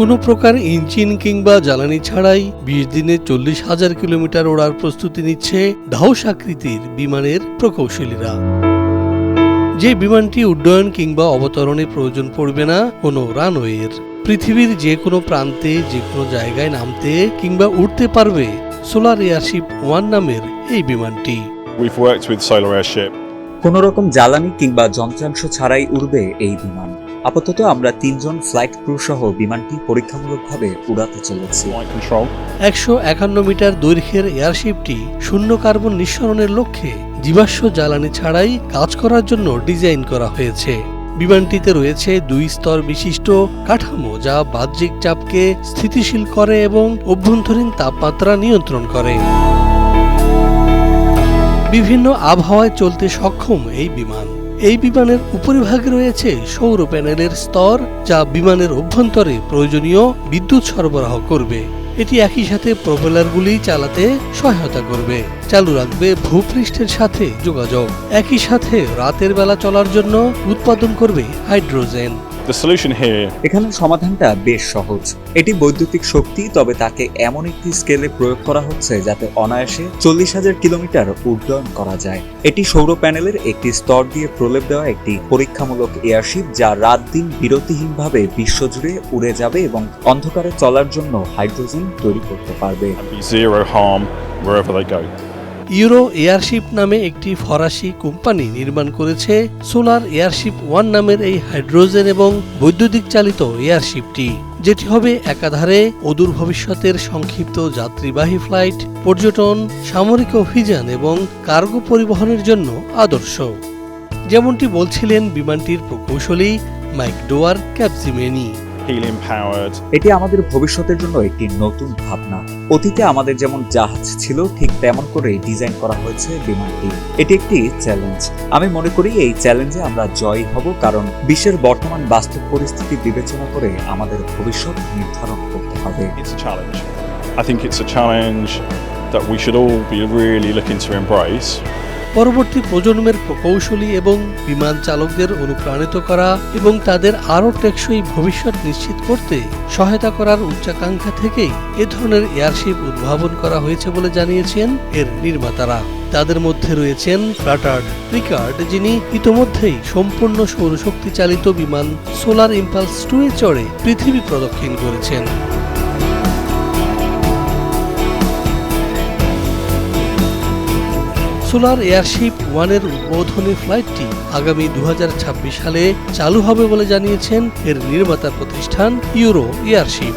কোনো প্রকার ইঞ্জিন কিংবা জ্বালানি ছাড়াই বিশ দিনে চল্লিশ হাজার কিলোমিটার ওড়ার প্রস্তুতি নিচ্ছে ধাউস আকৃতির বিমানের প্রকৌশলীরা। যে বিমানটি উড্ডয়ন কিংবা অবতরণে প্রয়োজন পড়বে না কোনো রানওয়ের। পৃথিবীর যে কোনো প্রান্তে যে কোনো জায়গায় নামতে কিংবা উঠতে পারবে সোলার এয়ারশিপ ওয়ান নামের এই বিমানটি। কোনো রকম জ্বালানি কিংবা যন্ত্রাংশ ছাড়াই উড়বে এই বিমান। আপাতত আমরা তিনজন ফ্লাইট ক্রু সহ বিমানটি পরীক্ষামূলকভাবে উড়াতে চলেছি। একশো একান্ন মিটার দৈর্ঘ্যের এয়ারশিপটি শূন্য কার্বন নিঃসরণের লক্ষ্যে জীবাশ্ম জ্বালানি ছাড়াই কাজ করার জন্য ডিজাইন করা হয়েছে। বিমানটিতে রয়েছে দুই স্তর বিশিষ্ট কাঠামো যা বাহ্যিক চাপকে স্থিতিশীল করে এবং অভ্যন্তরীণ তাপমাত্রা নিয়ন্ত্রণ করে। বিভিন্ন আবহাওয়ায় চলতে সক্ষম এই বিমান। এই বিমানের উপরিভাগে রয়েছে সৌর প্যানেলের স্তর, যা বিমানের অভ্যন্তরে প্রয়োজনীয় বিদ্যুৎ সরবরাহ করবে। এটি একই সাথে প্রপেলারগুলি চালাতে সহায়তা করবে। চালু রাখবে ভূপৃষ্ঠের সাথে যোগাযোগ। একই সাথে রাতের বেলা চলার জন্য উৎপাদন করবে হাইড্রোজেন। The solution here এখানে সমাধানটা বেশ সহজ। এটি বৈদ্যুতিক শক্তি তবে তাকে এমন একটি স্কেলে প্রয়োগ করা হচ্ছে যাতে অনায়াসে চল্লিশ হাজার কিলোমিটার উড্ডয়ন করা যায়। এটি সৌর প্যানেলের একটি স্তর দিয়ে প্রলেপ দেওয়া একটি পরীক্ষামূলক এয়ারশিপ যা রাত দিন বিরতিহীনভাবে বিশ্বজুড়ে উড়ে যাবে এবং অন্ধকারে চলার জন্য হাইড্রোজেন তৈরি করতে পারবে। Zero harm wherever they go. Euro airship নামে একটি ফরাসি কোম্পানি নির্মাণ করেছে সোলার এয়ারশিপ ওয়ান নামের এই হাইড্রোজেন এবং বৈদ্যুতিক চালিত এয়ারশিপটি, যেটি হবে একাধারে অদূর ভবিষ্যতের সংক্ষিপ্ত যাত্রীবাহী ফ্লাইট, পর্যটন, সামরিক অভিযান এবং কার্গো পরিবহনের জন্য আদর্শ যেমনটি বলছিলেন বিমানটির প্রকৌশলী মাইক ডোয়ার. এটি আমাদের ভবিষ্যতের জন্য একটি নতুন ভাবনা। অতীতে আমাদের যেমন জাহাজ ছিল ঠিক তেমন করে ডিজাইন করা হয়েছে বিমানটি এটি একটি চ্যালেঞ্জ আমি মনে করি এই চ্যালেঞ্জে আমরা জয়ী হব কারণ বিশ্বের বর্তমান বাস্তব পরিস্থিতি বিবেচনা করে আমাদের ভবিষ্যৎ নির্ধারণ করতে হবে. I think it's a challenge that we should all be really looking to embrace. পরবর্তী প্রজন্মের প্রকৌশলী এবং বিমান চালকদের অনুপ্রাণিত করা এবং তাদের আরও টেকসই ভবিষ্যৎ নিশ্চিত করতে সহায়তা করার উচ্চাকাঙ্ক্ষা থেকেই এ ধরনের এয়ারশিপ উদ্ভাবন করা হয়েছে বলে জানিয়েছেন এর নির্মাতারা। তাদের মধ্যে রয়েছেন ফ্লাটার্ড রিকার্ড, যিনি ইতোমধ্যেই সম্পূর্ণ সৌরশক্তি চালিত বিমান সোলার ইম্পালস টু এ চড়ে পৃথিবী প্রদক্ষিণ করেছেন। সোলার এয়ারশিপ ওয়ানের উদ্বোধনী ফ্লাইটটি আগামী দু হাজার ছাব্বিশ সালে চালু হবে বলে জানিয়েছেন এর নির্মাতা প্রতিষ্ঠান ইউরো এয়ারশিপ।